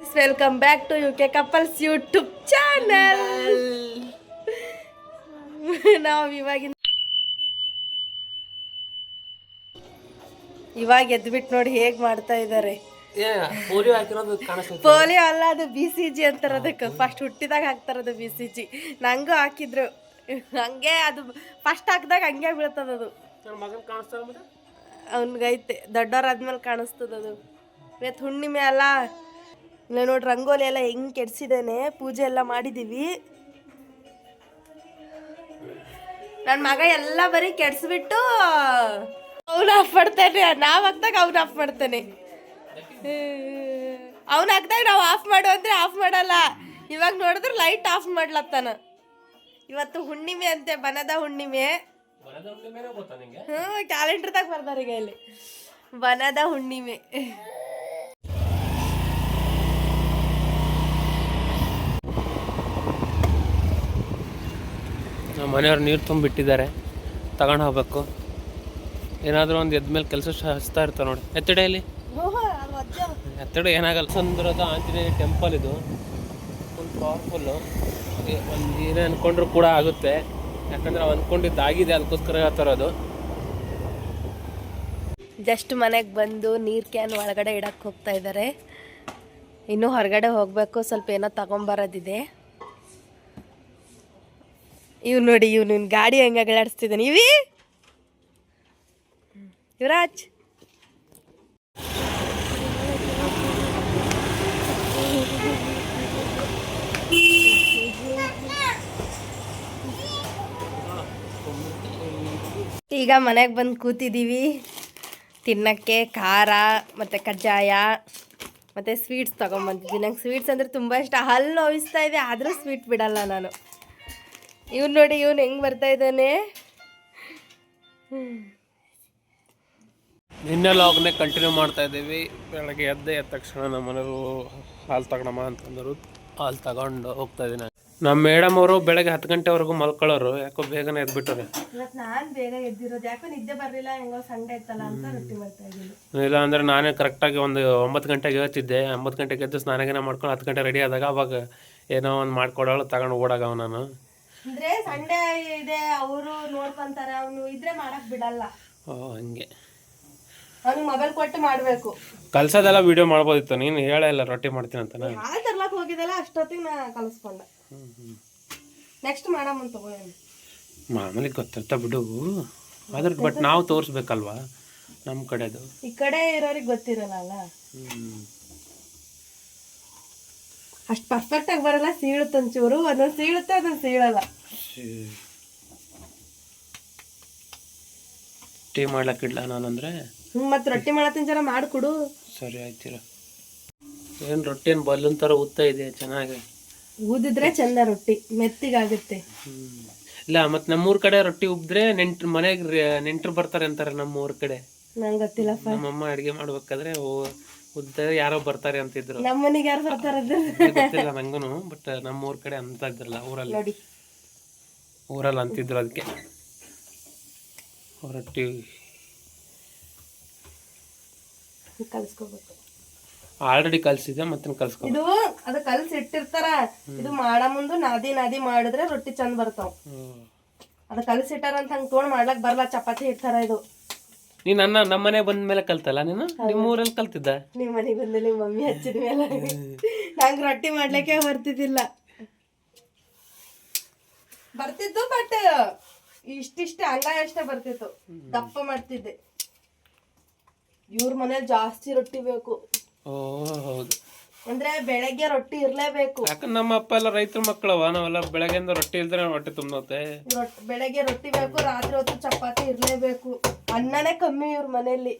Welcome back to U K couples YouTube channel ನಾವು ಇವಾಗಿನ ಇವಾಗ ಎದ್ಬಿಟ್ಟು ನೋಡಿ ಹೇಗ್ ಮಾಡ್ತಾ ಇದ್ದಾರೆ. ಪೋಲಿಯೋ ಅಲ್ಲ ಅದು ಬಿ ಸಿ ಜಿ ಅಂತಾರ ಅದಕ್ಕೆ ಫಸ್ಟ್ ಹುಟ್ಟಿದಾಗ ಹಾಕ್ತಾರದು ಬಿ ಸಿ ಜಿ ನಂಗೂ ಹಾಕಿದ್ರು. ಹಂಗೆ ಅದು ಫಸ್ಟ್ ಹಾಕಿದಾಗ ಹಂಗೆ ಬೀಳ್ತದದು ಅವ್ನಿಗೈತೆ ದೊಡ್ಡವ್ರಾದ್ಮೇಲೆ ಕಾಣಿಸ್ತದ ಅದು. ಇವತ್ತು ಹುಣ್ಣಿಮೆ ಅಲ್ಲ. ಇಲ್ಲ ನೋಡಿ ರಂಗೋಲಿ ಎಲ್ಲ ಹೆಂಗ್ ಕೆಡ್ಸಿದ್ದಾನೆ ಪೂಜೆ ಎಲ್ಲ ಮಾಡಿದೀವಿ. ನನ್ನ ಮಗ ಎಲ್ಲ ಬರೀ ಕೆಡ್ಸ್ಬಿಟ್ಟು ಅವ್ನು ಆಫ್ ಮಾಡ್ತಾನೆ. ನಾವು ಹಾಕ್ದಾಗ ಅವ್ನು ಆಫ್ ಮಾಡ್ತಾನೆ. ಅವ್ನು ಹಾಕ್ದಾಗ ನಾವು ಆಫ್ ಮಾಡು ಅಂದ್ರೆ ಆಫ್ ಮಾಡಲ್ಲ. ಇವಾಗ ನೋಡಿದ್ರೆ ಲೈಟ್ ಆಫ್ ಮಾಡ್ಲತ್ತಾನ. ಇವತ್ತು ಹುಣ್ಣಿಮೆ ಅಂತೆ ಬನದ ಹುಣ್ಣಿಮೆ. ಹ್ಞೂ ಕ್ಯಾಲೆಂಡರ್ದಾಗ ಬರ್ತಾರೆ ಈಗ ಇಲ್ಲಿ. ಬನದ ಹುಣ್ಣಿಮೆ. ಮನೆಯವ್ರು ನೀರು ತುಂಬಿಟ್ಟಿದ್ದಾರೆ ತಗೊಂಡು ಹೋಗ್ಬೇಕು. ಏನಾದರೂ ಒಂದು ಎದ್ಮೇಲೆ ಕೆಲಸ ಹಚ್ತಾ ಇರ್ತಾರೆ ನೋಡಿ. ಎತ್ತಡೆಯಲ್ಲಿ ಎತ್ತಡೆ ಏನಾಗಲ್ಲ. ಸುಂದರದ ಆಂಜನೇಯ ಟೆಂಪಲ್ ಇದು. ಫುಲ್ ಪವರ್ಫುಲ್ಲು ಒಂದು ಏನೇ ಅಂದ್ಕೊಂಡ್ರು ಕೂಡ ಆಗುತ್ತೆ. ಯಾಕಂದ್ರೆ ಅವು ಅಂದ್ಕೊಂಡಿದ್ದು ಆಗಿದೆ ಅದಕ್ಕೋಸ್ಕರ ಹೇಳ್ತಾರೆ ಅದು ಜಸ್ಟ್ ಮನೆಗೆ ಬಂದು ನೀರು ಕ್ಯಾನ್ ಒಳಗಡೆ ಇಡಕ್ಕೆ ಹೋಗ್ತಾ ಇದ್ದಾರೆ ಇನ್ನೂ ಹೊರಗಡೆ ಹೋಗಬೇಕು ಸ್ವಲ್ಪ ಏನೋ ತಗೊಂಬರೋದಿದೆ. ಇವ್ ನೋಡಿ ಇವ್ ನಿನ್ ಗಾಡಿ ಹೆಂಗ ಗಳಾಡಿಸ್ತಿದ್ದಾನೆ ಇವಿ ಯುವರಾಜ್. ಈಗ ಮನೆಗೆ ಬಂದು ಕೂತಿದ್ದೀವಿ ತಿನ್ನಕ್ಕೆ ಖಾರ, ಮತ್ತು ಕಜ್ಜಾಯ, ಮತ್ತು ಸ್ವೀಟ್ಸ್ ತೊಗೊಂಬಂದಿದ್ದೀನಿ ನಂಗೆ ಸ್ವೀಟ್ಸ್ ಅಂದರೆ ತುಂಬ ಇಷ್ಟ. ಹಲ್ಲು ನೋವಿಸ್ತಾ ಇದೆ, ಆದರೂ ಸ್ವೀಟ್ ಬಿಡಲ್ಲ ನಾನು. ಇವ್ನು ನೋಡಿ ಇವ್ನು ಹೆಂಗ್ ಬರ್ತಾ ಇದ್ದಾನೆ? ನಿನ್ನೆ ಲಾಗ್ನೇ ಕಂಟಿನ್ಯೂ ಮಾಡ್ತಾ ಇದ್ದೀವಿ. ಬೆಳಗ್ಗೆ ಎದ್ದೆ ಎದ್ದ ತಕ್ಷಣ ನಮ್ಮ ಮನೆಯವರು ಹಾಲು ತಗೊಳಮ್ಮ ಅಂತಂದರು ಹಾಲು ತಗೊಂಡು ಹೋಗ್ತಾ ಇದ್ದೀನಿ. ನಮ್ಮ ಮೇಡಮ್ ಅವರು ಬೆಳಗ್ಗೆ ಹತ್ತು ಗಂಟೆವರೆಗೂ ಮಲ್ಕೊಳ್ಳೋರು. ಯಾಕೋ ಬೇಗನೆ ಎದ್ಬಿಟ್ಟವ್ರೆ. ಇವತ್ತು ನಾನು ಬೇಗ ಎದ್ದಿರೋದು. ಯಾಕೋ ನಿದ್ದೆ ಬರಲಿಲ್ಲ. ಹೆಂಗೋ ಸಂಡೆ ಇತ್ತಲ್ಲ ಅಂತ ರೊಟ್ಟಿ ಮಾಡ್ತಾ ಇದ್ದೀನಿ. ಇಲ್ಲ ಅಂದರೆ ನಾನೇ ಕರೆಕ್ಟಾಗಿ ಒಂದು ಒಂಬತ್ತು ಗಂಟೆಗೆ ಹೇಳ್ತಿದ್ದೆ. ಒಂಬತ್ತು ಗಂಟೆಗೆ ಎದ್ದು ಸ್ನಾನಗಿನ ಮಾಡ್ಕೊಂಡು ಹತ್ತು ಗಂಟೆ ರೆಡಿ ಆದಾಗ ಅವಾಗ ಏನೋ ಒಂದು ಮಾಡ್ಕೊಡೋಳು ತಗೊಂಡು ಓಡಾಗವ ನಾನು ಅಂದ್ರೆ ಸಂಡೆ ಇದೆ ಅವರು ನೋಡ್ಕೊಂತಾರೆ ಅವನು ಇದ್ರೆ ಮಾಡಕ್ ಬಿಡಲ್ಲ. ಓ ಹಂಗೆ. ಅವ್ನಿಗೆ ಮೊಬೈಲ್ ಕೊಟ್ಟು ಮಾಡಬೇಕು. ಕಲ್ಸೋದೆಲ್ಲ ವಿಡಿಯೋ ಮಾಡ್ಬೋದಿತ್ತು ನೀನು ಹೇಳೇ ಇಲ್ಲ ರೊಟ್ಟಿ ಮಾಡ್ತೀನಿ ಅಂತ ನಾನು ಹಾಲು ತರ್ಲಕ್ ಹೋಗಿದ್ದಲ್ಲ ಅಷ್ಟೊತ್ತಿಗೆ ನಾ ಕಲಿಸ್ಕೊಂಡೆ. ನೆಕ್ಸ್ಟ್ ಮಾಡಮ್ಮ ತಗೋ ಮಾಮೂಲಿ ಗೊತ್ತಿರ್ತಾ ಬಿಡು. ಅದ್ರ ಬಟ್ ನಾವು ತೋರಿಸ್ಬೇಕಲ್ವಾ? ನಮ್ಮ ಕಡೆದು. ಈ ಕಡೆ ಇರೋರಿಗೆ ಗೊತ್ತಿರಲ್ಲ ಅಲ್ಲ? ಹ್ಞೂ ಅಷ್ಟು ಪರ್ಫೆಕ್ಟ್ ಆಗಿ ಬರಲ್ಲ ಸೀಳುತ್ತೆ ಒಂಚೂರು. ಒಂದೊಂದು ಸೀಳುತ್ತೆ ಅದೊಂದು ಸೀಳಲ್ಲ. ಟೀ ಮಾಡ್ಲಕ್ಕಿಡ್ಲ ನಾನು ಅಂದ್ರೆ ಮತ್ತೆ ರೊಟ್ಟಿ ಮಾಡತ್ತಿನ ಜರ ಮಾಡಿಕೊಡು. ಸರಿ ಆಯ್ತೀರ ಏನು ರೊಟ್ಟಿ ಏನು ಬಲ್ಲನ್ ಥರ ಉತ್ತಾ ಇದೆ ಚೆನ್ನಾಗಿ. ಊದಿದ್ರೆ ಚಂದ ರೊಟ್ಟಿ ಮೆತ್ತಿಗಾಗುತ್ತೆ. ಇಲ್ಲ ಮತ್ತು ನಮ್ಮೂರ ಕಡೆ ರೊಟ್ಟಿ ಉಬ್ಬಿದ್ರೆ ನೆಂಟ್ರು ಮನೆಗೆ ನೆಂಟ್ರು ಬರ್ತಾರೆ ಅಂತಾರೆ ನಮ್ಮೂರ ಕಡೆ. ನಂಗೆ ಗೊತ್ತಿಲ್ಲಪ್ಪ ನಮ್ಮಮ್ಮ ಅಡುಗೆ ಮಾಡ್ಬೇಕಾದ್ರೆ ಓ ಉದ್ದ ಯಾರೋ ಬರ್ತಾರೆ ಅಂತಿದ್ರು. ನಮ್ಮ ಮನೆಗೆ ಯಾರು ಬರ್ತಾರೆ ಗೊತ್ತಿಲ್ಲ ನಂಗೂನು ಬಟ್ ನಮ್ಮೂರ ಕಡೆ ಅಂತ ಇದ್ರಲ್ಲ ಊರಲ್ಲಿ. ನೋಡಿ. ಊರಲ್ಲಿ ಅಂತಿದ್ರು ಅದಕ್ಕೆ ರೊಟ್ಟಿ ಕಲ್ಸ್ಕೋಬೇಕು. ಆಲ್ರೆಡಿ ಕಲ್ಸಿದೆ ಮತ್ತೆ ಕಲ್ಸ್ಕೊ ಇದು ಅದು ಕಲ್ಸಿ ಇಟ್ಟಿರ್ತಾರ. ಇದು ಮಾಡ ಮುಂದು ನಾದಿ ನಾದಿ ಮಾಡಿದ್ರೆ ರೊಟ್ಟಿ ಚಂದ ಬರ್ತಾವ. ಅದು ಕಲ್ಸಿ ಇಟ್ಟಾರ ಅಂತ ಹಂಗೆ ತೋಣ ಮಾಡ್ಲಕ್ ಬರಲ್ಲ ಚಪಾತಿ ಇಡ್ತಾರ ಇದು. ನೀನ್ ನನ್ನ ನಮ್ಮ ಮನೆ ಬಂದ ಮೇಲೆ ಕಲ್ತಲ್ಲ ನೀನು? ನಿಮ್ಮ ಊರಲ್ಲಿ ಕಲ್ತಿದ್ದ? ನಿಮ್ಮ ಮನೆಗೆ ಬಂದ ನಿಮ್ಮ ಮಮ್ಮಿ ಹಚ್ಚಿದ ಮೇಲೆ ನಂಗೆ ರೊಟ್ಟಿ ಮಾಡ್ಲಿಕ್ಕೆ ಬರ್ತಿದ್ದಿಲ್ಲ. ಬರ್ತಿತ್ತು ಬಟ್ ಇಷ್ಟಿಷ್ಟ ಅಲ್ಲ ಅಷ್ಟೇ ಬರ್ತಿತ್ತು. ದಪ್ಪ ಮಾಡ್ತಿದ್ದೆ. ಇವ್ರ ಮನೇಲಿ ಜಾಸ್ತಿ ರೊಟ್ಟಿ ಬೇಕು. ಓ ಹೌದು. ಅಂದ್ರೆ ಬೆಳಗ್ಗೆ ರೊಟ್ಟಿ ಇರ್ಲೇಬೇಕು. ಯಾಕಂದ್ರೆ ನಮ್ಮ ಅಪ್ಪ ಎಲ್ಲ ರೈತರ ಮಕ್ಕಳವ ನಾವೆಲ್ಲ ಬೆಳಗ್ಗೆಯಿಂದ ರೊಟ್ಟಿ ಇಲ್ದ್ರೆ ಹೊಟ್ಟೆ ತುಂಬತ್ತೆ ರೊಟ್ಟಿ ಬೆಳಗ್ಗೆ ರೊಟ್ಟಿ ಬೇಕು ರಾತ್ರಿ ಹೊತ್ತು ಚಪಾತಿ ಇರ್ಲೇಬೇಕು. ಅನ್ನನೇ ಕಮ್ಮಿ ಇವ್ರ ಮನೆಯಲ್ಲಿ.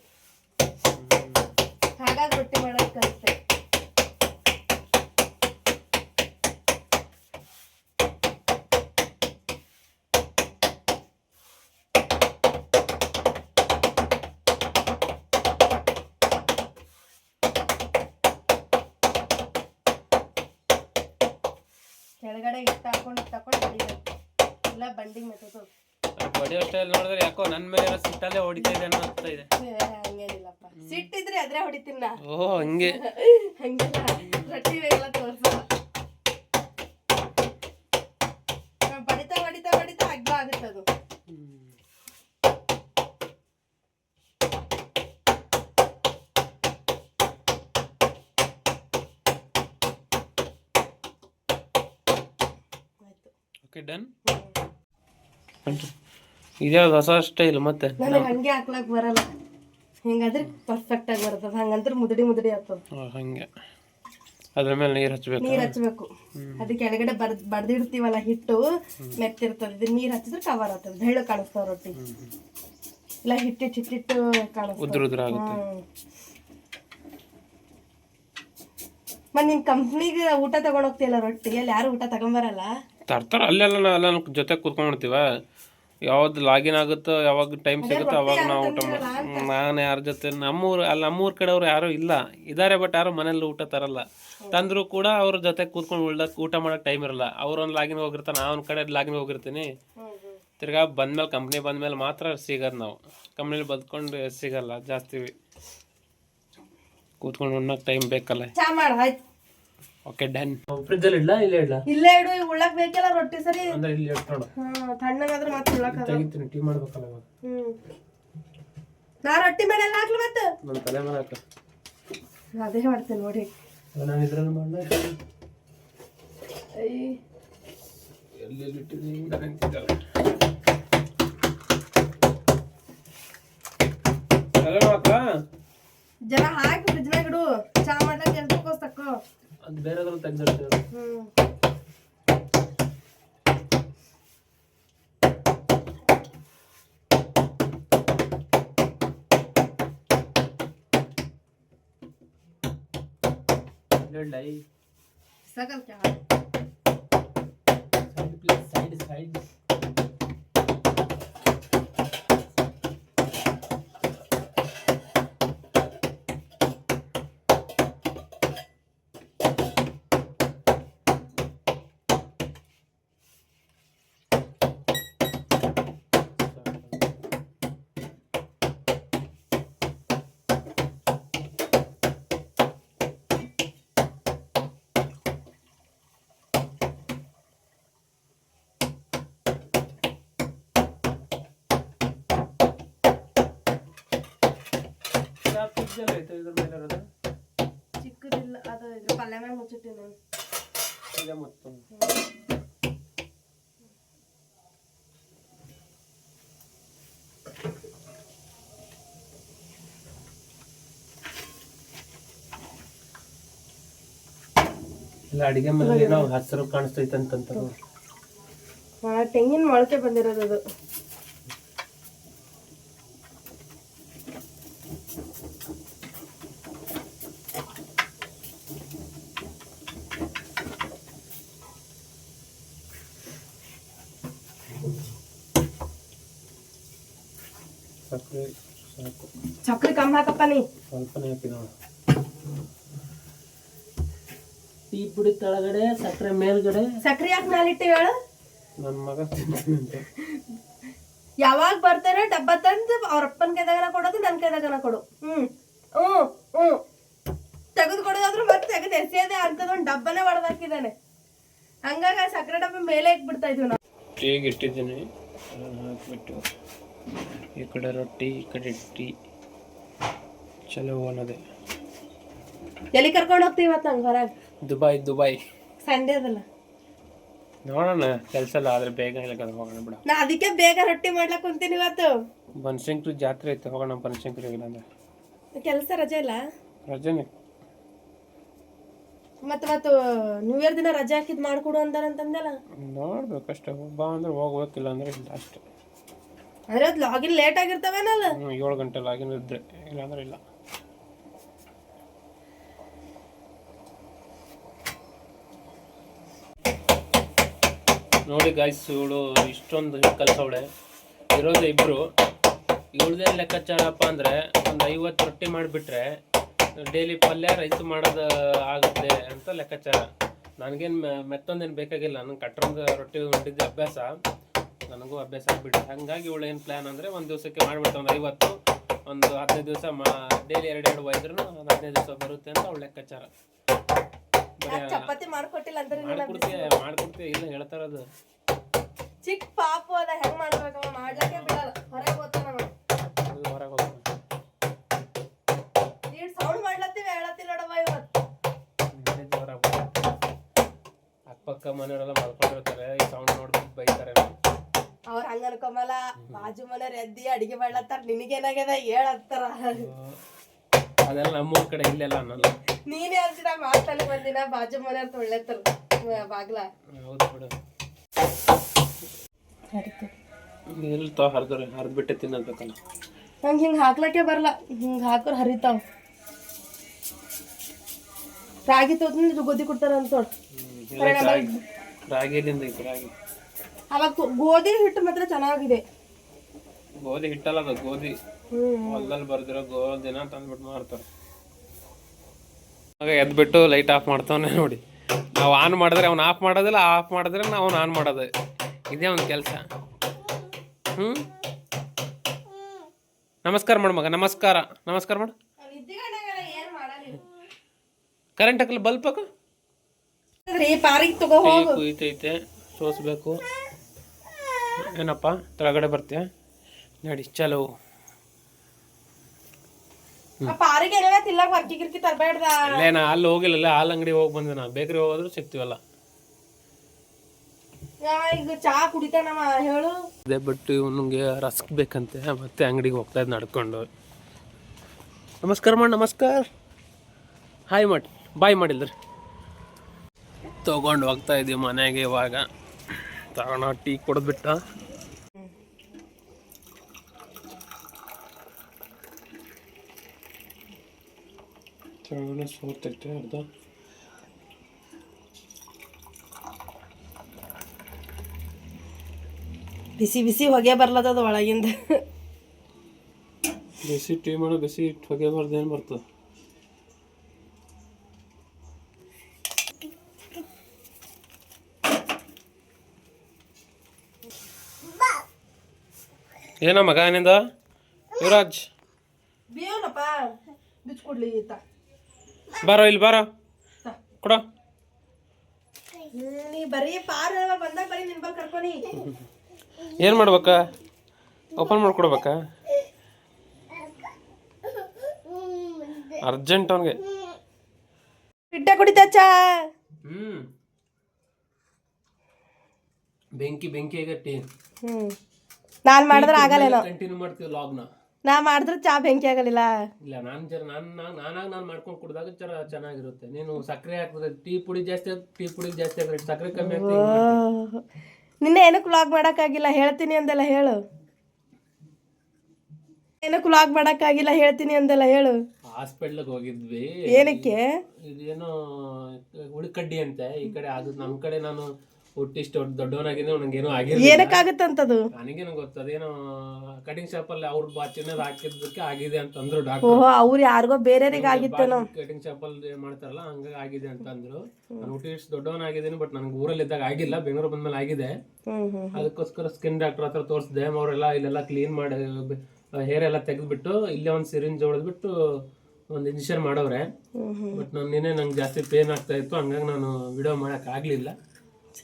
ಹೊಡಿತಾ ಇದೆ ಅನ್ನೋ ಇದೆ. ಹಂಗೇನಿಲ್ಲಪ್ಪ. ಸಿಟ್ಟಿದ್ರೆ ಅದ್ರೆ ಹೊಡಿತೀನ? ಓ ಹಂಗೆ. ಹಂಗೆಲ್ಲ ರೊಟ್ಟಿ ಬೇಗೆಲ್ಲ ತೋರ್ಸಲ್ಲ ಬಡಿತಾ ಬಡಿತಾ ಬಡಿತಾ ಹಗ್ಗ ಆಗುತ್ತೆ ಅದು. ಆಯ್ತು. Okay done hmm. ಇದ್ಯಾವ್ದು ಹೊಸ ಸ್ಟೈಲ್ ಮತ್ತೆ. ನನಗೆ ಹಂಗೆ ಹಾಕ್ಲಕ್ ಬರಲ್ಲ. ಹಿಂಗಾದ್ರೆ ಪರ್ಫೆಕ್ಟ್ ಆಗಿ ಬರ್ತದ. ಹಂಗಂದ್ರೆ ಮುದಡಿ ಮುದಡಿ ಆಗ್ತದ. ಹಂಗೆ. ಅದ್ರ ಮೇಲೆ ನೀರು ಹಚ್ಚಬೇಕು ನೀರ್ ಹಚ್ಚಬೇಕು ಅದು ಕೆಳಗಡೆ ಬರ್ ಬಡ್ದಿಡ್ತೀವಲ್ಲ ಹಿಟ್ಟು ಮೆತ್ತಿರ್ತದೆ. ಇದು ನೀರ್ ಹಚ್ಚಿದ್ರೆ ಕವರ್ ಆಗ್ತದೆ. ಬೆಳ್ಳು ಕಾಣಿಸ್ತಾವ ರೊಟ್ಟಿ. ಇಲ್ಲ ಹಿಟ್ಟು ಚಿಟ್ಟಿಟ್ಟು ಕಾಣಿಸ್ತಾವ. ಉದ್ರ ಉದ್ರ ಆಗುತ್ತೆ. ಹ್ಮ್. ಮತ್ ನಿನ್ ಕಂಪ್ನಿಗೆ ಊಟ ತಗೊಂಡ್ ಹೋಗ್ತಿಯಲ್ಲ ರೊಟ್ಟಿ ಅಲ್ಲಿ ಯಾರು ಊಟ ತಗೊಂಬರಲ್ಲ ತರ್ತಾರ. ಅಲ್ಲೆಲ್ಲ ಎಲ್ಲ ಜೊತೆ ಕೂತ್ಕೊಂಡಿರ್ತೀವ ಯಾವ್ದು ಲಾಗಿನ್ ಆಗುತ್ತೋ ಯಾವಾಗ ಟೈಮ್ ಸಿಗುತ್ತೋ ಅವಾಗ ನಾವು ಊಟ ಮಾಡಿ ನಾನು ಯಾರ ಜೊತೆ ನಮ್ಮೂರು ಅಲ್ಲಿ ನಮ್ಮೂರ್ ಕಡೆಯವ್ರು ಯಾರು ಇಲ್ಲ. ಇದಾರೆ ಬಟ್ ಯಾರು ಮನೇಲಿ ಊಟ ತರಲ್ಲ. ತಂದ್ರು ಕೂಡ ಅವ್ರ ಜೊತೆ ಕೂತ್ಕೊಂಡು ಉಳ್ದಕ್ ಊಟ ಮಾಡಕ್ ಟೈಮ್ ಇರಲ್ಲ. ಅವ್ರೊಂದು ಲಾಗಿನ್ ಹೋಗಿರ್ತಾನೆ ನಾ ಒಂದ್ ಕಡೆ ಲಾಗಿನ್ ಹೋಗಿರ್ತೀನಿ. ತಿರ್ಗಾ ಬಂದ್ಮೇಲೆ ಕಂಪ್ನಿ ಬಂದ್ಮೇಲೆ ಮಾತ್ರ ಸಿಗೋದು ನಾವು. ಕಂಪ್ನಿಲಿ ಬದ್ಕೊಂಡು ಸಿಗಲ್ಲ ಜಾಸ್ತಿ. ಕೂತ್ಕೊಂಡು ಉಣ್ಣಕ್ಕೆ ಟೈಮ್ ಬೇಕಲ್ಲ. ಓಕೆ ಡನ್ ಫ್ರಿಜ್ಜಲ್ಲಿ ಇಡ್ಲಾ? ಇಲ್ಲೇ ಇಡ್ಲಾ? ಇಲ್ಲೇ ಇಡು ಈಗ ಉಳ್ಳಕ್ ಬೇಕಲ್ಲ ರೊಟ್ಟಿ ಸರಿ. ಅಂದ್ರೆ ಇಲ್ಲಿ ಇಟ್ಕೊಂಡು ಹ್ಮ್ ತಣ್ಣಗಾದ್ರೆ ಮತ್ತೆ ಉಳ್ಳಕ್. ತೆಗಿತೀನಿ ಟೀ ಮಾಡ್ಬೇಕಲ್ಲ ಇವಾಗ. ಹ್ಮ್. ನಾ ರೊಟ್ಟಿ ಮೇಲೆ ಎಲ್ಲ ಹಾಕ್ಲಿ ಮತ್ತೆ? ನನ್ನ ತಲೆ ಮೇಲೆ ಹಾಕ. ಅದೇ ಮಾಡ್ತೇನೆ ನೋಡಿ. ನಾನು ಇದ್ರಲ್ಲಿ ಮಾಡಲ? ಐ. ಎಲ್ಲಿ ಇಟ್ಟಿದ್ದೀನಿ? ನಿಂತಿದ್ದಾವೆ ತಲೆ ಹಾಕ ಜರ ಹಾಕಿ ಫ್ರಿಜ್ನಾಗ ಇಡು. ಚಾ ಮಾಡ್ಲಾಕ ಎಲ್ಕೋಸ್ ತಕ್ಕೋ ಅದು ಬೇರೆ ತೆಗ್ದಿಡ್ತೀವಿ ಹ್ಮ್ ಸಗಲ್ ಕ್ಯಾ ಸೈಡ್ ಸೈಡ್ ಐತೆ ಇದ್ರ ಮೇಲೆ ಇರೋದು? ಚಿಕ್ಕದಿಲ್ಲ ಅದು ಇದ್ರ ಪಲ್ಯ ಮೇಲೆ ಮುಚ್ಚಿಟ್ಟಿನಿ ನಾನು ಇದೆ ಮತ್ತೊಂದು ಇಲ್ಲ ಅಡಿಗೆ ಮನೆಯಲ್ಲಿ ನಾವು ಹಸಿರು ಕಾಣಿಸ್ತೈತೆ ಅಂತಂತ ಆ, ತೆಂಗಿನ ಮೊಳಕೆ ಬಂದಿರೋದು ಅದು ಸಕ್ಕರೆ ಸಾಕು ಸಕ್ರಿ ಕಮ್ಮಿ ಹಾಕಪ್ಪ ನೀ ಸ್ವಲ್ಪನೇ ಹಾಕಿ ನೋಡು. ಟೀ ಪುಡಿ ತಳಗಡೆ ಸಕ್ಕರೆ ಮೇಲ್ಗಡೆ. ಸಕ್ರಿ ಯಾಕೆ ಮ್ಯಾಲಿಟ್ಟಿವಿ ಹೇಳು? ನನ್ನ ಮಗ ತಿಂತಾನೆ ಯಾವಾಗ ಬರ್ತಾರೋ ಡಬ್ಬ ತಂದು ಅವ್ರ ಅಪ್ಪನ ಕೈದಾಗನ ಕೊಡೋದು ನನ್ನ ಕೈದಾಗನ ಕೊಡು. ಹ್ಮ್ ಹ್ಮ್ ಹ್ಮ್. ತೆಗೆದು ಕೊಡೋದಾದ್ರೂ ಮತ್ತೆ ತೆಗೆದು ಎಸೆಯದೆ ಅಂತದೊಂದು ಡಬ್ಬನೇ ಹೊಡೆದಾಕಿದ್ದಾನೆ ಹಂಗಾಗಿ ಆ ಸಕ್ಕರೆ ಡಬ್ಬ ಮೇಲೆ ಇಟ್ಬಿಡ್ತಾ ಇದೀವಿ ನಾವು. ಟೀಗೆ ಇಟ್ಟಿದ್ದೀನಿ. ಹಾಕ್ಬಿಟ್ಟು ಈ ಕಡೆ ರೊಟ್ಟಿ ಈ ಕಡೆ ಟೀ ಚಲೋ ಅನ್ನೋದೆ. ಎಲ್ಲಿ ಕರ್ಕೊಂಡು ಹೋಗ್ತೀವಿ ಇವತ್ತು ಹಂಗೆ ಹೊರಗೆ? Dubai Dubai. ಸಂಡೇ ಅದಲ್ಲ. ನೋಡೋಣ ಕೆಲಸ ಅಲ್ಲ ಆದರೆ ಬೇಗ ಇಲ್ಲ ಹೋಗೋಣ ಬಿಡ. ನಾ ಅದಕ್ಕೆ ಬೇಗ ರೊಟ್ಟಿ ಮಾಡ್ಲಕ್ ಕುಂತೀನಿ ಇವತ್ತು. ಬನಶಂಕರಿ ಜಾತ್ರೆ ಐತೆ ಹೋಗೋಣ ಬನಶಂಕರಿ ಇಲ್ಲ ಅಂದ್ರೆ. ಕೆಲಸ ರಜೆ ಇಲ್ಲ? ರಜೆನೆ. ಮತ್ತೆ ಮತ್ತು ನ್ಯೂ ಇಯರ್ ದಿನ ರಜೆ ಹಾಕಿದ್ ಮಾಡ್ಕೊಡು ಅಂತಾರಂತಂದೆಲ್ಲ ನೋಡ್ಬೇಕಷ್ಟೇ ಬಾ ಅಂದ್ರೆ ಹೋಗ್ಬೇಕಿಲ್ಲ ಅಂದ್ರೆ ಇಲ್ಲ ಅಷ್ಟೇ. ಅಂದ್ರೆ ಅದು ಲಾಗಿನ್ ಲೇಟ್ ಆಗಿರ್ತವೇನಲ್ಲ? ಏಳು ಗಂಟೆ ಲಾಗಿನ್ ಇದ್ರೆ ಇಲ್ಲಾಂದ್ರೆ ಇಲ್ಲ. ನೋಡಿ ಗಾಯ್ಸ್ ಇವಳು ಇಷ್ಟೊಂದು ಕಲ್ಸವಳೆ. ಇರೋದು ಇಬ್ಬರು ಇವಳದೇ ಲೆಕ್ಕಾಚಾರಪ್ಪ ಅಂದರೆ ಒಂದು ಐವತ್ತು ರೊಟ್ಟಿ ಮಾಡಿಬಿಟ್ರೆ ಡೈಲಿ ಪಲ್ಯ ರೈಸ್ ಮಾಡೋದು ಆಗುತ್ತೆ ಅಂತ ಲೆಕ್ಕಾಚಾರ. ನನಗೇನು ಮೆತ್ತೊಂದೇನು ಬೇಕಾಗಿಲ್ಲ. ನನಗೆ ಕಟ್ರಂದ ರೊಟ್ಟಿ ಉಂಡಿದ್ದು ಅಭ್ಯಾಸ. ನನಗೂ ಅಭ್ಯಾಸ ಆಗಿಬಿಟ್ಟು ಹಾಗಾಗಿ ಇವಳು ಏನು ಪ್ಲ್ಯಾನ್ ಅಂದರೆ ಒಂದು ದಿವಸಕ್ಕೆ ಮಾಡಿಬಿಡ್ತಾವೆ ಒಂದು ಐವತ್ತು, ಒಂದು ಹದಿನೈದು ದಿವಸ ಮಾ ಡೈಲಿ ಎರಡೆರಡು ಎರಡು ಒಯ್ದ್ರೂ ಒಂದು ಹದಿನೈದು ದಿವಸ ಬರುತ್ತೆ ಅಂತ ಅವಳು ಲೆಕ್ಕಾಚಾರ. ಚಪಾತಿ ಮಾಡ್ಕೊಟ್ಟಿಲ್ಲ ಅಂದ್ರೆ ಮಾಡ್ಕೊಡ್ತೀಯ ಮಾಡ್ಕೊಡ್ತೀಯ ಇಲ್ಲ ಹೇಳ್ತಾರ ಅದು. ಚಿಕ್ಕ ಪಾಪು ಅದ ಹೆಂಗ್ ಮಾಡ್ಬೇಕಮ್ಮ ಮಾಡ್ಲಕ್ಕೆ ಬಿಡಲ್ಲ. ಹೊರಗೆ ಹೋಗ್ತಾನ ಹೊರಗೆ ಹೋಗ್ತ ನೀಡ್ ಸೌಂಡ್ ಮಾಡ್ಲತ್ತೀವಿ ಹೇಳತ್ತಿಲ್ಲ ನೋಡವ್ವ ಇವತ್ತು ಅಕ್ಕಪಕ್ಕ ಮನೆಯವರೆಲ್ಲ ಮಾಡ್ಕೊಂಡಿರ್ತಾರೆ ಈ ಸೌಂಡ್ ನೋಡ್ಬಿಟ್ಟು ಬೈತಾರೆ. ಅವ್ರ ಹಂಗ ಅನ್ಕೊಂಬಲ್ಲ ಬಾಜು ಮನೆಯವ್ರ ಎದ್ದಿ ಅಡಿಗೆ ಮಾಡ್ಲತ್ತಾರ. ನಿನಗೇನಾಗ್ಯದ? ಹೇಳತ್ತಾರ. ಅದೆಲ್ಲ ನಮ್ಮೂರ ಕಡೆ ಇಲ್ಲೆಲ್ಲ ಅನ್ನಲ್ಲ ನೀನೇ ಅಂತಿನ ಮಾತಲ್ಲಿ ಬಂದಿನ ಬಾಜು ತೊಳ್ಳೆ ತರ ಬಾಗ್ಲ. ಹೌದು ಬಿಡು. ಎಲ್ಲಿ ತಾವ್ ಹರಿದ್ರೆ ಹರಿದು ಬಿಟ್ಟೆ ತಿನ್ನಬೇಕಲ್ಲ ನಂಗೆ ಹಿಂಗೆ ಹಾಕ್ಲಕ್ಕೆ ಬರಲ್ಲ ಹಿಂಗೆ ಹಾಕೋರ್ ಹರಿತಾವ. ರಾಗಿ ತೊಗೊಂಡು ಗೋಧಿ ಕೊಡ್ತಾರ ಅಂತ ರಾಗಿ. ರಾಗಿಲಿಂದ ಐತೆ ರಾಗಿ. ಅವಾಗ ತೊ- ಗೋಧಿ ಹಿಟ್ಟು ಮಾತ್ರ ಚೆನ್ನಾಗಿದೆ. ಗೋಧಿ ಹಿಟ್ಟಲ್ಲ ಅದು ಗೋಧಿ. ಹೊಲದಲ್ಲಿ ಬರ್ದಿರೋ ಗೋಧಿನ ತಂದ್ಬಿಟ್ಟು ಮಾಡ್ತಾರೆ ಆಗ ಎದ್ಬಿಟ್ಟು ಲೈಟ್ ಆಫ್ ಮಾಡ್ತಾವನೆ ನೋಡಿ. ನಾವು ಆನ್ ಮಾಡಿದ್ರೆ ಅವ್ನು ಆಫ್ ಮಾಡೋದಿಲ್ಲ ಆಫ್ ಮಾಡಿದ್ರೆ ನಾವು ಆನ್ ಮಾಡೋದು. ಇದೇ ಒಂದು ಕೆಲಸ. ಹ್ಞೂ ನಮಸ್ಕಾರ ಮಾಡು ಮಗ ನಮಸ್ಕಾರ. ನಮಸ್ಕಾರ ಮಾಡು. ಕರೆಂಟ್ ಹಾಕಲ್ಲ ಬಲ್ಪ್ ಹಾಕು. ಕುಯ್ತೈತೆ ಸೋಸ್ಬೇಕು. ಏನಪ್ಪ ಕೆಳಗಡೆ ಬರ್ತೀಯ? ನಡಿ ಚಲೋ. ಪಾರಿಗೆ ಏನೇನ ತಿಲ್ಲಕ್ ವರ್ಕಿ ಗಿರ್ಕಿ ತರಬೇಡ್ದ? ಅಲ್ಲೇ ನಾ ಅಲ್ಲಿ ಹೋಗಿಲ್ಲ ಹಾಲು ಅಂಗಡಿ ಹೋಗಿ ಬಂದೆ ನಾ ಬೇಕ್ರಿ ಹೋಗೋದ್ರು ಸಿಗ್ತೀವಲ್ಲ. ಈಗ ಚಾ ಕುಡಿತಾನಮ್ಮ ಹೇಳು. ಅದೇ ಬಟ್ ಇವನಿಗೆ ರಸ್ಕ್ ಬೇಕಂತೆ ಮತ್ತೆ ಅಂಗಡಿಗೆ ಹೋಗ್ತಾ ಇದ್ ನಡ್ಕೊಂಡು. ನಮಸ್ಕಾರ ಮಾಡಿ ನಮಸ್ಕಾರ. ಹಾಯ್ ಮಾಡಿ ಬಾಯ್ ಮಾಡಿಲ್ರಿ. ತೊಗೊಂಡು ಹೋಗ್ತಾ ಇದೀವಿ ಮನೆಗೆ ಇವಾಗ. ತಗೊಂಡು ಟೀ ಕೊಡ್ಬಿಟ್ಟ. ಸೋತೈತೆ ಅರ್ಧ ಬಿಸಿ ಬಿಸಿ ಹೊಗೆ ಬರ್ಲತ್ತದ ಒಳಗಿಂದ. ಬಿಸಿ ಟೀ ಮಾಡೋ ಬಿಸಿ ಇಟ್ಟು ಹೊಗೆ ಬರ್ದೇನು ಬರ್ತದೆ? ಏನ ಮಗ ಏನಿಂದ ಯುವರಾಜ್. ಬೇವನಪ್ಪ ಬಿಚ್ ಕೊಡ್ಲಿ ಈತ. ಬಾರೋ ಇಲ್ಲಿ ಬಾರೋ. ಕೊಡ. ಏನು ಮಾಡ್ಬೇಕಾ? ಓಪನ್ ಮಾಡ್ಕೊಡ್ಬೇಕಾ? ಅರ್ಜೆಂಟ್ ಅವನಿಗೆ. ಬಿಟ್ಟೆ ಕುಡಿತಾ ಚಾ. ಹ್ಞೂ ಬೆಂಕಿ ಬೆಂಕಿ ಟೀ ಹ್ಮ್. ನಾನ್ ಮಾಡಿದ್ರೆ ಆಗಲ್ಲ ಕಂಟಿನ್ಯೂ ಮಾಡ್ತೀವಿ ಲಾಗ್ನ ನಾ ಮಾಡಿದ್ರೆ ಚಾ ಬೆಂಕಿ ಆಗಲಿಲ್ಲ. ಇಲ್ಲ ನಾನು ಜರ ನಾನು ನಾನಾಗ ನಾನು ಮಾಡ್ಕೊಂಡು ಕುಡಿದಾಗ ಜರ ಚೆನ್ನಾಗಿರುತ್ತೆ. ನೀನು ಸಕ್ಕರೆ ಹಾಕಿದ್ರೆ ಟೀ ಪುಡಿ ಜಾಸ್ತಿ ಟೀ ಪುಡಿ ಜಾಸ್ತಿ ಆದ್ರೆ ಸಕ್ಕರೆ ಕಮ್ಮಿ ಆಗ್ತದೆ. ನಿನ್ನ ನಿನ್ನೆ ಏನಕ್ಕೆ ವ್ಲಾಗ್ ಮಾಡೋಕ್ಕಾಗಿಲ್ಲ ಹೇಳ್ತೀನಿ ಅಂದೆಲ್ಲ ಹೇಳು. ಏನಕ್ಕೆ ವ್ಲಾಗ್ ಮಾಡೋಕ್ಕಾಗಿಲ್ಲ ಹೇಳ್ತೀನಿ ಅಂದೆಲ್ಲ ಹೇಳು. ಹಾಸ್ಪಿಟ್ಲಿಗೆ ಹೋಗಿದ್ವಿ. ಏನಕ್ಕೆ? ಇದೇನೋ ಉಳಿಕಡ್ಡಿ ಅಂತೆ ಈ ಕಡೆ ಅದು ನಮ್ಮ ಕಡೆ ನಾನು ಹುಟ್ಟಿಷ್ಟು ದೊಡ್ಡವನಾಗಿದ್ದೆ ನನಗೇನೋ ಆಗಿರಲಿಲ್ಲ. ಏನಕ್ಕಾಗುತ್ತಂತದು? ನನಗೇನು ಗೊತ್ತು ಅದೇನೋ ಕಟಿಂಗ್ ಶಾಪ್ ಅಲ್ಲಿ ಅವ್ರ ಬಾಚಿನ ಹಾಕಿದ್ದಕ್ಕೆ ಆಗಿದೆ ಅಂತಂದ್ರು ಡಾಕ್ಟರ್ ಓಹೋ ಅವ್ರು ಯಾರಿಗೋ ಬೇರೆಯವ್ರಿಗೆ ಆಗಿತ್ತೇನೋ ಕಟಿಂಗ್ ಶಾಪ್ ಅಲ್ಲಿ ಮಾಡ್ತಾರಲ್ಲ ಹಂಗಾಗಿ ಆಗಿದೆ ಅಂತಂದ್ರು. ನಾನು ಹುಟ್ಟಿ ಇಷ್ಟು ದೊಡ್ಡವನಾಗಿದ್ದೀನಿ ಬಟ್ ನನಗೆ ಊರಲ್ಲಿ ಇದ್ದಾಗ ಆಗಿಲ್ಲ ಬೆಂಗಳೂರು ಬಂದ್ಮೇಲೆ ಆಗಿದೆ. ಹ್ಮ್ ಹ್ಮ್ ಅದಕ್ಕೋಸ್ಕರ ಸ್ಕಿನ್ ಡಾಕ್ಟರ್ ಹತ್ರ ತೋರಿಸಿದೆ ಅವರೆಲ್ಲ ಇಲ್ಲೆಲ್ಲ ಕ್ಲೀನ್ ಮಾಡಿ ಹೇರ್ ಎಲ್ಲ ತೆಗೆದ್ಬಿಟ್ಟು ಇಲ್ಲೇ ಒಂದು ಸಿರಿಂಜ್ ಹೊಡೆದ್ಬಿಟ್ಟು ಒಂದು ಇಂಜೆಕ್ಷನ್ ಮಾಡವ್ರೆ. ಹ್ಮ್ ಹ್ಮ್. ಬಟ್ ನಾನು ನಿನ್ನೆ ನಂಗೆ ಜಾಸ್ತಿ ಪೇನ್ ಆಗ್ತಾ ಇತ್ತು ಹಂಗಾಗಿ ನಾನು ವಿಡಿಯೋ ಮಾಡಕ್ ಆಗ್ಲಿಲ್ಲ.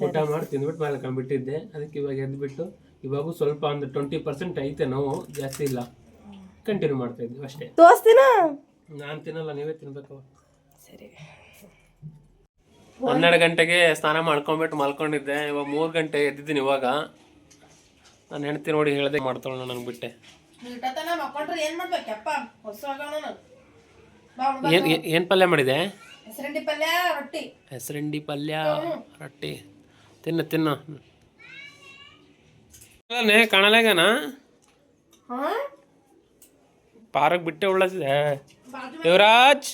ಊಟ ಮಾಡಿ ತಿಂದ್ಬಿಟ್ಟು ಮಲ್ಕೊಂಡ್ಬಿಟ್ಟಿದ್ದೆ ಅದಕ್ಕೆ ಇವಾಗ ಎದ್ಬಿಟ್ಟು ಇವಾಗೂ ಸ್ವಲ್ಪ ಒಂದು ಟ್ವೆಂಟಿ ಪರ್ಸೆಂಟ್ ಐತೆ ನೋವು ಜಾಸ್ತಿ ಇಲ್ಲ. ಕಂಟಿನ್ಯೂ ಮಾಡ್ತಾ ಇದ್ವಿ ಅಷ್ಟೇ. ತೋರಿಸ್ತೀನ? ನಾನು ತಿನ್ನಲ್ಲ ನೀವೇ ತಿನ್ಬೇಕು. ಸರಿ. ಹನ್ನೆರಡು ಗಂಟೆಗೆ ಸ್ನಾನ ಮಾಡ್ಕೊಂಡ್ಬಿಟ್ಟು ಮಲ್ಕೊಂಡಿದ್ದೆ. ಇವಾಗ ಮೂರು ಗಂಟೆ ಎದ್ದಿದ್ದೀನಿ ಇವಾಗ. ನಾನು ಹೆಂಡ್ತಿ ನೋಡಿ ಹೇಳ್ದೆ ಮಾಡ್ತಾಳೆ ನನಗೆ ಬಿಟ್ಟೆ. ಮಕ್ಕೊಂಡ್ರೆ ಏನ್ ಮಾಡ್ಬೇಕಪ್ಪ ಹೊಸ ಏನು ಏನು ಪಲ್ಯ ಮಾಡಿದೆ? ಹೆಸರಂಡಿ ಪಲ್ಯ ರೊಟ್ಟಿ. ಹೆಸರಿಂಡಿ ಪಲ್ಯ ರೊಟ್ಟಿ. ತಿನ್ನು ತಿನ್ನು. ನೇ? ಕಾಣಲಾಗನ ಹಾ? ಪಾರಕ್ ಬಿಟ್ಟೆ ಉಳ್ಳಸಿದೆ. ಬಾಜು ಯುವರಾಜ್!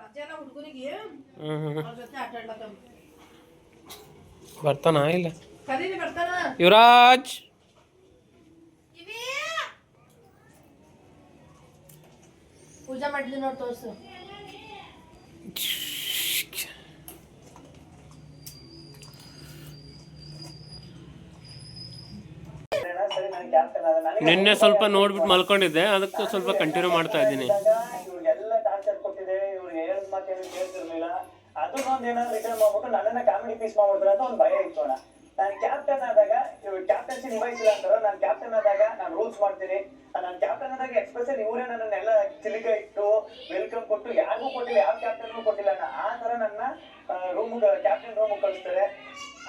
ರಾಜನ ಹುಡುಗನಿಗೆ ಹ್ಞೂ ಹ್ಞೂ ಅವ್ರ ಜೊತೆ ಆಟ ಆಡ್ಲತ್ತಾವ ಬರ್ತಾನ ಇಲ್ಲ? ಕರೀರಿ ಬರ್ತಾನ. ಯುವರಾಜ್! ಪೂಜಾ ಮಾಡಿದ್ವಿ ನೋಡಿ ತೋರ್ಸು. ನಿನ್ನೆ ಸ್ವಲ್ಪ ನೋಡ್ಬಿಟ್ಟು ಮಲ್ಕೊಂಡಿದ್ದೆ ಅದಕ್ಕೆ ಸ್ವಲ್ಪ ಕಂಟಿನ್ಯೂ ಮಾಡ್ತಾ ಇದ್ದೀನಿ. ಇವ್ರಿಗೆಲ್ಲ ಟಾರ್ಚರ್ ಕೊಟ್ಟಿದೆ ಇವ್ರಿಗೆ ಹೇಳಿದ ಮಾತೇನು ಕೇಳ್ತಿರ್ಲಿಲ್ಲ. ಅದನ್ನ ಒಂದ್ ಏನಾದ್ರು ರಿಟರ್ನ್ ಮಾಡ್ಬಿಟ್ಟು ನನ್ನನ್ನ ಕಾಮಿಡಿ ಪೀಸ್ ಮಾಡ್ಬಿಡ್ತಾರೆ ಅಂತ ಒಂದ್ ಭಯ ಇತ್ತು ಅಣ್ಣ. ನಾನು ಕ್ಯಾಪ್ಟನ್ ಆದಾಗ ಇವ್ರು ಕ್ಯಾಪ್ಟನ್ಸಿ ನಿಭಾಯಿಸಿಲ್ಲ ಅಂತಾರ ನಾನು ಕ್ಯಾಪ್ಟನ್ ಆದಾಗ ನಾನು ರೂಲ್ಸ್ ಮಾಡ್ತೀನಿ. ನಾನು ಕ್ಯಾಪ್ಟನ್ ಆದಾಗ ಎಕ್ಸ್ಪೆಷಲ್ ಇವರೇ ನನ್ನನ್ನೆಲ್ಲ ಚಿಲಿಕ ಇಟ್ಟು ವೆಲ್ಕಮ್ ಕೊಟ್ಟು ಯಾರಿಗೂ ಕೊಟ್ಟಿಲ್ಲ ಯಾವ ಕ್ಯಾಪ್ಟನ್ ಕೊಟ್ಟಿಲ್ಲ ಅಣ್ಣ. ಆ ತರ ನನ್ನ ರೂಮ್ ಕ್ಯಾಪ್ಟನ್ ರೂಮ್ ಕಳಿಸ್ತಾರೆ.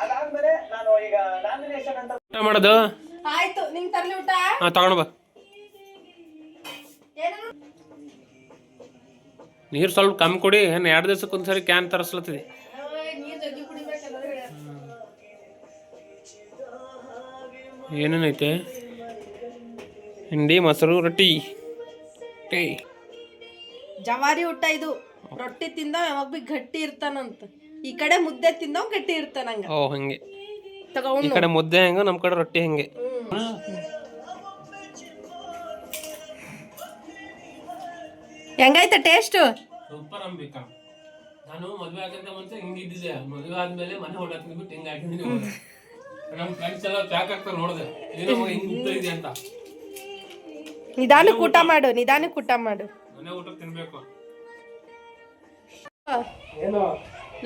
ಅದಾದ್ಮೇಲೆ ನಾನು ಈಗ ನಾಮಿನೇಷನ್ ಅಂತ ಮಾಡೋದು? ಆಯ್ತು ನಿಂಗ್ ತರ್ಲಿ ಊಟ? ಹಾ ತಗೊಂಡು ಬಾ. ನೀರು ಸ್ವಲ್ಪ ಕಮ್ಮಿ ಕೊಡಿ ಏನ್ ಎರಡು ದಿವ್ಸಕ್ಕೆ ಒಂದ್ಸರಿ ಕ್ಯಾನ್ ತರಿಸ್ಲತ್ತಿದೆ. ಏನೇನೈತೆ? ಹಿಂಡಿ ಮೊಸರು ರೊಟ್ಟಿ. ಟೇ. ಜವಾರಿ ಊಟ ಇದು. ರೊಟ್ಟಿ ತಿಂದ ಯಾವಾಗ ಬಿ ಗಟ್ಟಿ ಇರ್ತಾನಂತ. ಈ ಕಡೆ ಮುದ್ದೆ ತಿಂದವ್ ಗಟ್ಟಿ ಇರ್ತಾನಂಗ. ಓ ಹಂಗೆ. ಈ ತಗೊಂಡು ಕಡೆ ಮುದ್ದೆ ಹೆಂಗೆ ನಮ್ಮ ಕಡೆ ರೊಟ್ಟಿ ಹೆಂಗೆ. ಹೆಂಗೈತೆ ಟೇಸ್ಟ್ ಸೂಪರ್ ಅಂಬಿಕಾ. ನಾನು ಮದುವೆ ಆಗಂತ ಮುಂಚೆ ಹಿಂಗಿದ್ದಿದ್ದೆ ಮದುವೆ ಆದ್ಮೇಲೆ ಮನೆ ಹೊಡಾಕ್ತೀನಿ ಬಿಟ್ಟು ಹಿಂಗೆ ಹಾಕಿದ್ದೀನಿ ನಮ್ಮ ಫ್ರೆಂಡ್ಸ್ ಎಲ್ಲ ಪ್ಯಾಕ್ ಆಗ್ತಾರೆ ನೋಡಿದೆ. ಏನೋ ಹಿಂಗ್ ಉದ್ದ ಇದೆ ಅಂತ. ನಿಧಾನಕ್ಕೆ ಊಟ. ಮಾಡು ನಿಧಾನಕ್ಕೆ ಊಟ ಮಾಡು. ಮನೆ ಊಟ ತಿನ್ಬೇಕು.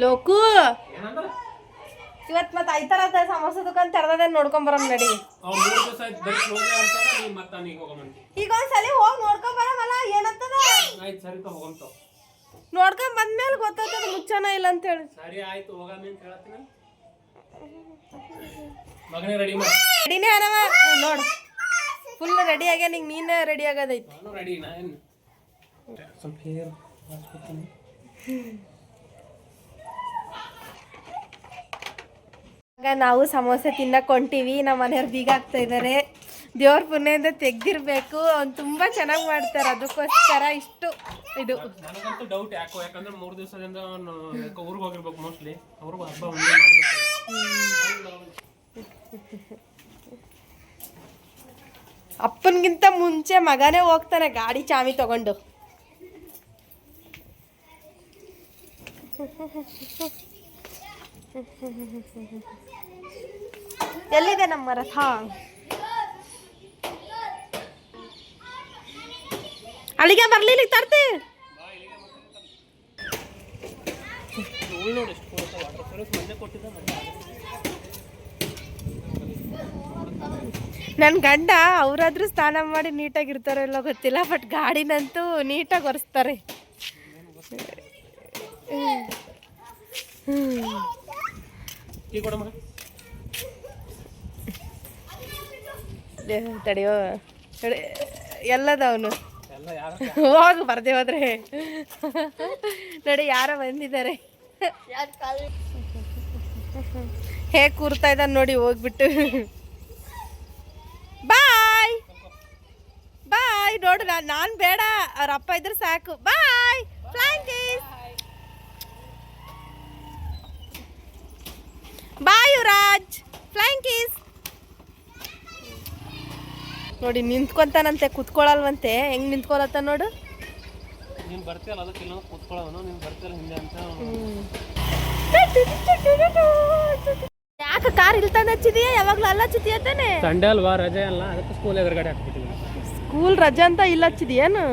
ಲೋಕು? ಏನಂದ್ರೆ ಇವತ್ ಮತ್ ಐತರ ಸಮೋಸ ದುಕಾನ್ ತೆರೆದೇ ನೋಡ್ಕೊಂಡ್ ಬರೋಣ ನಡಿ. ಮತ್ತೆ ಈಗ ಒಂದ್ಸಲಿ ಹೋಗಿ ನೋಡ್ಕೊಂಡ್ ಬರಮಲ್ಲ ಏನಂತದ? ನೋಡ್ಕೊಂಡ್ ಬಂದ್ಮೇಲೆ ಗೊತ್ತಾಗ್ತದ ಮುಚ್ಚನ ಇಲ್ಲ ಅಂತ ಹೇಳಿ ಸರಿ ಆಯ್ತು ಹೋಗಮಿ ಅಂತ ಹೇಳ್ತೀನಿ ಮಗನೇ ರೆಡಿ ಮಾಡಿ ರೆಡಿನೇ ಅನವ ನೋಡು. ಫುಲ್ ರೆಡಿ ಆಗ್ಯ ನಿಂಗೆ ನೀನೇ ರೆಡಿ ಆಗೋದೈತಿ. ನಾನು ರೆಡಿ ನಾನು ಸ್ವಲ್ಪ ಹೇರ್ ಹಾಕ್ಸ್ಕೊತೀನಿ. ಆಗ ನಾವು ಸಮೋಸೆ ತಿನ್ನಕ್ ಹೊಂಟೀವಿ. ನಮ್ಮ ಮನೆಯವ್ರು ಬೀಗ ಆಗ್ತಾ ಇದಾರೆ. ದೇವ್ರ ಪುಣ್ಯದಿಂದ ತೆಗ್ದಿರ್ಬೇಕು. ಅವ್ನು ತುಂಬಾ ಚೆನ್ನಾಗಿ ಮಾಡ್ತಾರೆ. ಅದಕ್ಕೋಸ್ಕರ ಇಷ್ಟು ಇದು. ನನಗಂತೂ ಡೌಟ್ ಯಾಕೋ ಯಾಕಂದ್ರೆ ಮೂರು ದಿವಸದಿಂದ ಊರಿಗೆ ಹೋಗಿರ್ಬೇಕು ಮೋಸ್ಟ್ಲಿ ಅವ್ರಿಗೂ ಹಬ್ಬ ಒಂದೇ ಮಾಡ್ಬೇಕು. ಅಪ್ಪನಿಗಿಂತ ಮುಂಚೆ ಮಗನೇ ಹೋಗ್ತಾನೆ ಗಾಡಿ ಚಾವಿ ತಗೊಂಡು. ಎಲ್ಲಿದೆ ನಮ್ಮ ರಥ? ಅಲ್ಲಿಗೆ ಬರ್ಲಿಲ್ಲ ತರ್ತಿ. ನನ್ನ ಗಂಡ ಅವರಾದ್ರೂ ಸ್ನಾನ ಮಾಡಿ ನೀಟಾಗಿರ್ತಾರೋ ಇಲ್ಲೋ ಗೊತ್ತಿಲ್ಲ ಬಟ್ ಗಾಡಿನಂತೂ ನೀಟಾಗಿ ಒರೆಸ್ತಾರೆ. ಟೀ ಕೊಡ ಮಗ. ದೇ- ತಡಿಯೋ ತಡಿ ಎಲ್ಲದ ಅವನು ಹೋಗಿ ಬರ್ದೆ ಹೋದ್ರೆ. ನೋಡಿ ಯಾರೋ ಬಂದಿದ್ದಾರೆ. ಹೇಗೆ ಕೂರ್ತಾ ಇದ್ದಾನೆ ನೋಡಿ ಹೋಗ್ಬಿಟ್ಟು. ಬಾಯ್! ಬಾಯ್ ನೋಡು ನಾನು ನಾನು ಬೇಡ ಅವ್ರ ಅಪ್ಪ ಇದ್ರೆ ಸಾಕು. ಬಾಯ್! ಬಾಯ್ ಫ್ಲೈಂಗ್ ಕೀಸ್ ನೋಡಿ ನಿಂತ್ಕೊಂತಾನಂತೆ ಕುತ್ಕೊಳಲ್ವಂತೆ. ಹೆಂಗ್ ನಿಂತ್ಕೊಳತ್ತ ನೋಡು. ನೀನು ಬರ್ತೀಯಲ್ಲ ಅದಕ್ಕೆ ಇಲ್ಲ ಕೂತ್ಕೊಳ್ಳೋನು ನೀನು ಬರ್ತೀಯಲ್ಲ ಹಿಂದೆ ಅಂತ. ಯಾಕೆ ಕಾರ್ ಇಲ್ಲಿ ತಂದು ಹಚ್ಚಿದೀಯ? ಯಾವಾಗ್ಲೂ ಅಲ್ಲ ಹಚ್ಚಿದೀಯ ತಾನೆ? ಸಂಡೇ ಅಲ್ವಾ? ರಜೆ ಅಲ್ಲ? ಅದಕ್ಕೆ ಸ್ಕೂಲ್ ಎದುರುಗಡೆ ಹಾಕ್ಬಿಟ್ಟಿದ್ದೀನಿ ಸ್ಕೂಲ್ ರಜೆ ಅಂತ ಇಲ್ಲ ಹಚ್ಚಿದೀಯೇನು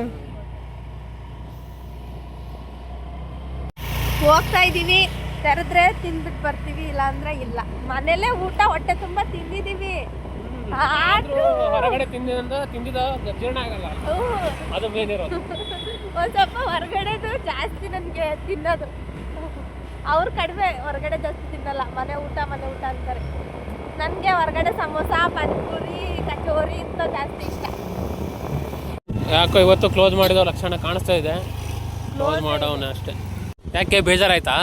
ಹೋಗ್ತಾ ಇದೀವಿ ತೆರೆದ್ರೆ ತಿಂದ್ಬಿಟ್ಟು ಬರ್ತೀವಿ ಇಲ್ಲ ಅಂದ್ರೆ ಇಲ್ಲ. ಮನೇಲೆ ಊಟ ಹೊಟ್ಟೆ ತುಂಬಾ ತಿಂದಿದೀವಿ. ಹೊರಗಡೆ ತಿಂದಿದ ಜೀರ್ಣ ಆಗಲ್ಲ. ಅದು ಮೇನ್ ಇರೋದು ಒಂದ್ ಸ್ವಲ್ಪ ಹೊರಗಡೆದು ಜಾಸ್ತಿ ನನಗೆ ತಿನ್ನೋದು. ಅವ್ರು ಕಡಿಮೆ ಹೊರಗಡೆ ಜಾಸ್ತಿ ತಿನ್ನಲ್ಲ. ಮನೆ ಊಟ ಮನೆ ಊಟ ಅಂತಾರೆ. ನನಗೆ ಹೊರಗಡೆ ಸಮೋಸ ಪಾನಿಪುರಿ ಕಚೋರಿ ಇಂಥ ಜಾಸ್ತಿ ಇಷ್ಟ. ಯಾಕೋ ಇವತ್ತು ಕ್ಲೋಸ್ ಮಾಡಿದ ಲಕ್ಷಣ ಕಾಣಿಸ್ತಾ ಇದೆ. ಕ್ಲೋಸ್ ಮಾಡವನ ಅಷ್ಟೇ. ಯಾಕೆ ಬೇಜಾರಾಯ್ತಾ?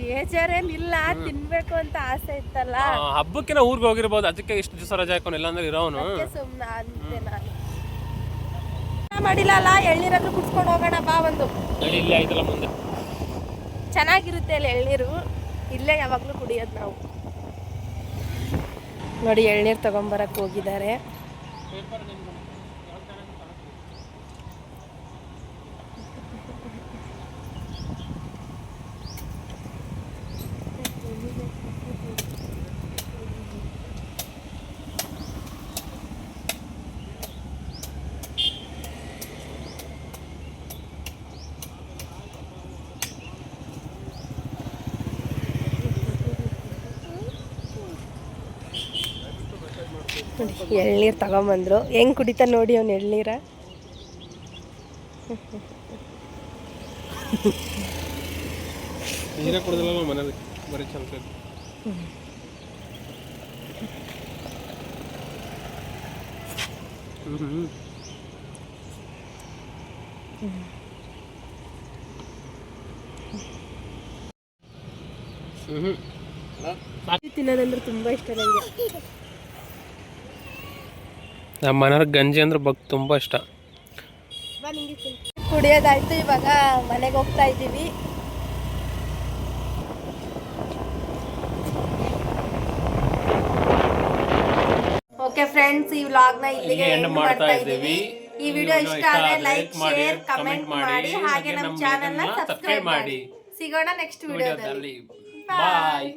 ಬೇಜಾರೇನಿಲ್ಲ ತಿನ್ಬೇಕು ಅಂತ ಆಸೆ ಇತ್ತಲ್ಲ. ಹಬ್ಬಕ್ಕಿನ ಹಬ್ಬಕ್ಕೆ ಊರಿಗೆ ಹೋಗಿರ್ಬೋದು ಅದಕ್ಕೆ ಇಷ್ಟು ದಿವಸ ರಜಾ ಹಾಕೊಂಡು ಇಲ್ಲಾಂದ್ರೆ ಇರೋನು. ಸುಮ್ಮನೆ ಅಂತೆ ನಾನು. ಮಾಡಿಲ್ಲ ಅಲ್ಲ ಎಳ್ನೀರಾದ್ರೂ ಕುಡ್ಸ್ಕೊಂಡು ಹೋಗೋಣ ಬಾ ಒಂದು. ನಡಿ ಇಲ್ಲೇ ಆಯ್ತಲ್ಲ ಮುಂದೆ. ಚೆನ್ನಾಗಿರುತ್ತೆ ಅಲ್ಲಿ ಎಳ್ನೀರು. ಇಲ್ಲೇ ಯಾವಾಗಲೂ ಕುಡಿಯೋದು ನಾವು. ನೋಡಿ ಎಳ್ನೀರು ತಗೊಂಬರಕ್ಕೆ ಹೋಗಿದ್ದಾರೆ. ನೋಡಿ ಎಳ್ನೀರು ತಗೊಂಬಂದ್ರು. ಹೆಂಗ್ ಕುಡಿತಾ ನೋಡಿ ಅವ್ನು ಎಳ್ನೀರ? ತಿನ್ನೋದಂದ್ರೆ ತುಂಬಾ ಇಷ್ಟ ನನಗೆ ನಮ್ಮ ಮನೆಯವ್ರಿಗೆ ಗಂಜಿ ಅಂದ್ರೆ ಬಗ್ ತುಂಬ ಇಷ್ಟ. ಕುಡಿಯೋದಾಯ್ತು ಇವಾಗ ಮನೆಗೆ ಹೋಗ್ತಾ ಇದ್ದೀವಿ. ಓಕೆ ಫ್ರೆಂಡ್ಸ್ ಈ ವ್ಲಾಗ್ನ ಇಲ್ಲಿಗೆ end ಮಾಡ್ತಾ. ಇದ್ದೀವಿ. ಈ ವಿಡಿಯೋ ಇಷ್ಟ ಆದ್ರೆ ಲೈಕ್ ಶೇರ್ ಕಮೆಂಟ್ ಮಾಡಿ ಹಾಗೆ ನಮ್ಮ ಚಾನೆಲ್ನ ಸಬ್ಸ್ಕ್ರೈಬ್ ಮಾಡಿ. ಸಿಗೋಣ ನೆಕ್ಸ್ಟ್ ವಿಡಿಯೋದಲ್ಲಿ ಬಾಯ್